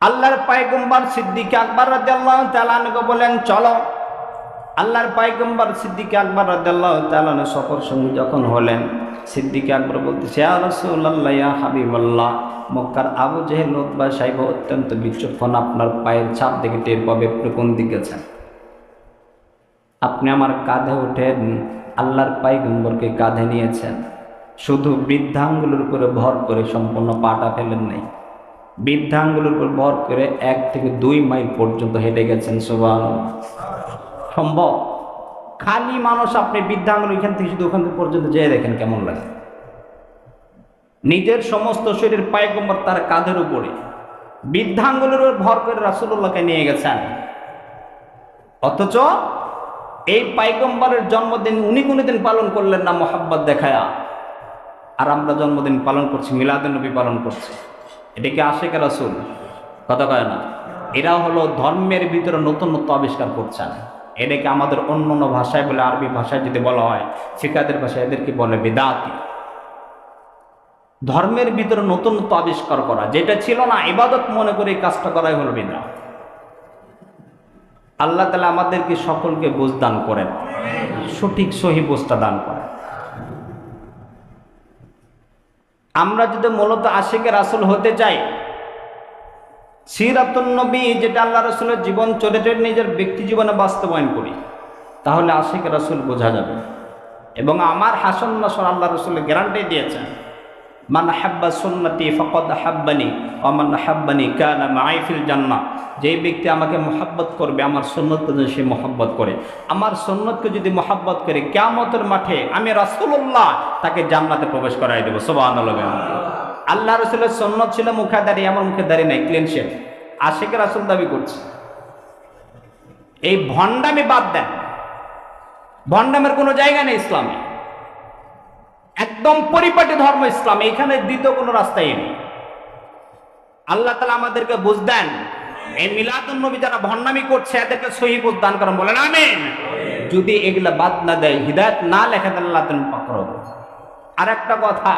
আল্লাহর পায়গম্বর সিদ্দিক আকবর তাআলা বলেন, চলো। আল্লাহর পায়গম্বর সিদ্দিক আকবর রাদিয়াল্লাহু তাআলা আনহু সফর সঙ্গী যখন হলেন, সিদ্দিক আকবর বলতেছে, ইয়া হাবিবাল্লাহ, মক্কার আবু জেহেল, উতবা সাহেব অত্যন্ত বিচক্ষণ, আপনার পায়ের ছাপ দেখে টের পাবে, আপনি কোন দিকে গেছেন আপনি আমার কাঁধে ওঠেন আল্লাহর পাইগম্বরকে কাঁধে নিয়েছেন। শুধু বৃদ্ধাঙ্গুলোর উপরে ভর করে সম্পূর্ণ পাটা ফেলেন নাই। বৃদ্ধাঙ্গুলোর উপর ভর করে এক থেকে দুই মাইল পর্যন্ত হেঁটে গেছেন সোবান সম্ভব? খালি মানুষ আপনি বৃদ্ধাঙ্গুল এখান থেকে শুধু ওখান পর্যন্ত যেয়ে দেখেন, কেমন লাগে? নিজের সমস্ত শরীর পায়গম্বর তার কাঁধের উপরে। বৃদ্ধাঙ্গুলের উপর ভর করে রাসুল্লাহকে নিয়ে গেছেন। অথচ এই পাইগম্বরের জন্মদিন উনি কোনোদিন পালন করলেন না, মোহাব্বত দেখায়া। আর আমরা জন্মদিন পালন করছি, মিলাদুন নবী পালন করছি। এটা কি রাসুল? কথা কয় না। এরা হলো ধর্মের ভিতরে নতুনত্ব আবিষ্কার করছেন। এটাকে আমাদের অন্য অন্য ভাষায় বলে, আরবি ভাষায় যদি বলা হয়, ফিকাদের ভাষায় এদেরকে বলে বেদাতি। ধর্মের ভিতরে নতুনত্ব আবিষ্কার করা, যেটা ছিল না, ইবাদত মনে করে এই কাজটা করাই হলো বিদাত। আল্লাহ তালা আমাদেরকে সকলকে বুঝ দান করেন। সঠিক সহি বুঝটা দান করেন। আমরা যদি মূলত আশিকে রাসুল হতে চাই সিরাতুন্নবী যেটা আল্লাহ রসুলের জীবন চরিত্রের নিজের ব্যক্তি জীবনে বাস্তবায়ন করি, তাহলে আশিক রাসুল বোঝা যাবে। এবং আমার হাসন নাসর আল্লাহ রসুলের গ্যারান্টি দিয়েছেন, মান হাব্বা সুন্নতি ফকদ হাব্বানি অমান হাব্বানি কানা মাইফিল জান্না যেই ব্যক্তি আমাকে মোহাব্বত করবে, আমার সন্ন্যতকে যদি সে মোহাব্বত করে। আমার সন্ন্যতকে যদি মোহাব্বত করে কেমতের মাঠে আমি রাসুল্লাহ তাকে জান্নাতে প্রবেশ করাই দেবো। সোবান আল্লাহ রসুলের সন্ন্যত ছিল মুখাদারি আমার মুখে দাঁড়িয়ে নাই ক্লিন শেপ আশেকের রাসুল দাবি করছে। এই ভণ্ডামি বাদ দেন। ভণ্ডামের কোনো জায়গা নেই ইসলামে। একদম পরিপাটি ধর্ম ইসলাম এখানে দ্বিতীয় কোনো রাস্তাই নেই। আল্লাহ তালা আমাদেরকে বুঝ দেন এই মিলাদুল নবী যারা ভণ্ডামি করছে, এদেরকে সহি বুঝ দান করেন, বলেন আমিন। যদি এগুলা বাদ না দেয়, হৃদায়ত না লেখা আল্লাহ তুমি আর একটা কথা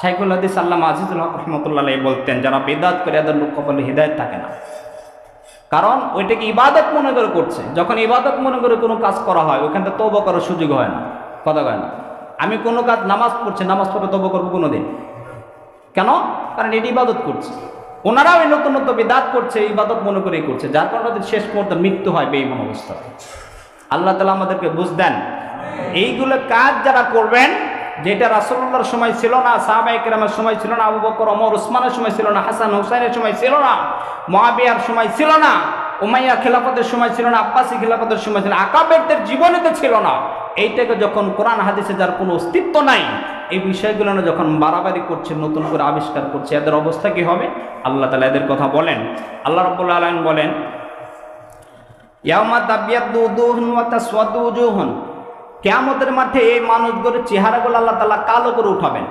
সাইকুল হাদিস আল্লাহ আজিজুল হক রহমতুল্লাহ বলতেন যারা বেদাত করে এদের লোক কপালে হৃদায়ত থাকে না। কারণ ওইটাকে ইবাদত মনে করে করছে। যখন ইবাদত মনে করে কোনো কাজ করা হয়, ওখান থেকে তৌবা করার সুযোগ হয় না। কথা হয় না। আমি কোনো কাজ নামাজ পড়ছি, নামাজ পড়ে তব করব কোনো দিন কেন? কারণ এটি ইবাদত করছে। ওনারাও এই নতুন নতুন বিদাত করছে, ইবাদত মনে করেই করছে, যার কারণে ওদের শেষ পর্যন্ত মৃত্যু হয় বেইমান অবস্থায় আল্লাহ তালা আমাদেরকে বুঝ দেন, এইগুলো কাজ যারা করবেন, যেটা রাসুল্লাহর সময় ছিল না সাহাবাই কেরামের সময় ছিল না আবু বকর অমর উসমানের সময় ছিল না, হাসান, হুসাইনের সময় ছিল না মহাবিয়ার সময় ছিল না, উমাইয়া খেলাফতের সময় ছিল না, আব্বাসী খেলাফতের সময় ছিল না, আকাবেরদের জীবনেতে ছিল না। এইটাকে যখন কোরআন, হাদিসে যার কোনো অস্তিত্ব নাই এই বিষয়গুলো যখন বাড়াবাড়ি করছে, নতুন করে আবিষ্কার করছে, এদের অবস্থা কি হবে? আল্লাহ তালা এদের কথা বলেন। আল্লাহ রব্বুল্লা আলম বলেন কিয়ামতের মাঠে এই মানুষগুলোর চেহারাগুলো আল্লাহ তাআলা কালো করে উঠাবেন।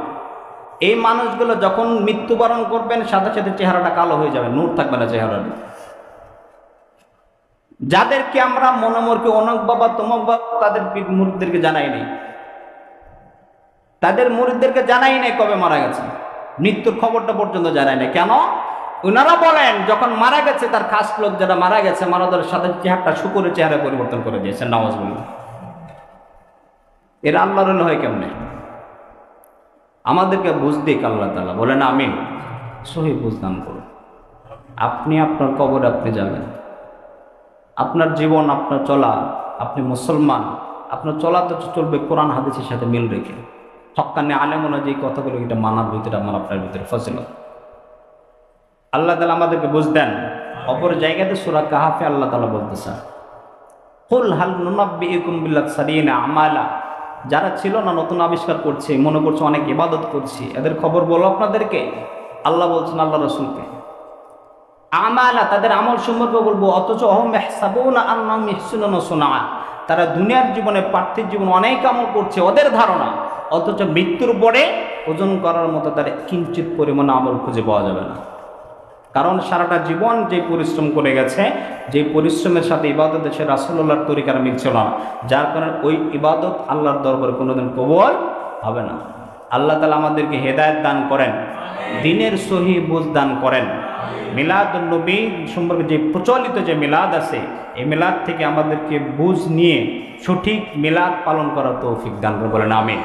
এই মানুষগুলো যখন মৃত্যুবরণ করবেন, সাথে সাথে চেহারাটা কালো হয়ে যাবে, নূর থাকবে না চেহারার। যাদেরকে আমরা মনোমরকে অনক বাবা, তমক বাবা, তাদের মুরিদদেরকে জানাই নেই। তাদের মুরিদদেরকে জানাই নাই কবে মারা গেছে। মৃত্যুর খবরটা পর্যন্ত জানাই নাই। কেন? ওনারা বলেন, যখন মারা গেছে তার খাস লোক যারা মারা গেছে মারাদের সাথে চেহারটা শুকুরের চেহারা পরিবর্তন করে দিয়েছেন, নামাজ বলি। এরা আল্লাহর হয় কেমনে? আমাদেরকে বুঝদিক আল্লাহ তালা বলেন আমি সহি বুঝদান করুন। আপনি আপনার কবরে আপনি যাবেন। আপনার জীবন, আপনার চলা, আপনি মুসলমান, আপনার চলা তো চলবে কোরআন, হাদিসের সাথে মিল রেখে। হকানে আলেমনা যে কথাগুলো এটা মানার ভিতরে আমার আপনার ভিতরে ফসিলত আল্লাহ তালা আমাদেরকে বুঝদেন অপর জায়গাতে সুরা কাহাফে আল্লাহ তালা বলতেছেন ফুল হাল নুনাব্বি ইকুম বিল্লাহ সারিনা আমালা? যারা ছিল না, নতুন আবিষ্কার করছে, মনে করছে অনেক ইবাদত করছি, এদের খবর বলো আপনাদেরকে। আল্লাহ বলছেন আল্লাহ রসুলকে, আমালা, তাদের আমল সম্পর্কে বলব, অথচ অহম মেহসাবুনা আন্না মিহসুন সোনা তারা দুনিয়ার জীবনে পার্থিব জীবন অনেক আমল করছে, ওদের ধারণা। অথচ মৃত্যুর পরে ওজন করার মতো তার কিঞ্চিত পরিমাণে আমল খুঁজে পাওয়া যাবে না। কারণ সারাটা জীবন যে পরিশ্রম করে গেছে যে পরিশ্রমের সাথে ইবাদত সে রাসুল্লাহর তরিকার মিলছিল না যার কারণে ওই ইবাদত আল্লাহর দরবারে কোনোদিন কবল হবে না। আল্লাহ তালা আমাদেরকে হেদায়ত দান করেন দিনের সহি বুঝ দান করেন। মিলাদ নবী সম্পর্কে যে প্রচলিত যে মিলাদ আছে, এই মিলাদ থেকে আমাদেরকে বুঝ নিয়ে সঠিক মিলাদ পালন করা তৌফিক দান বলেন আমিন।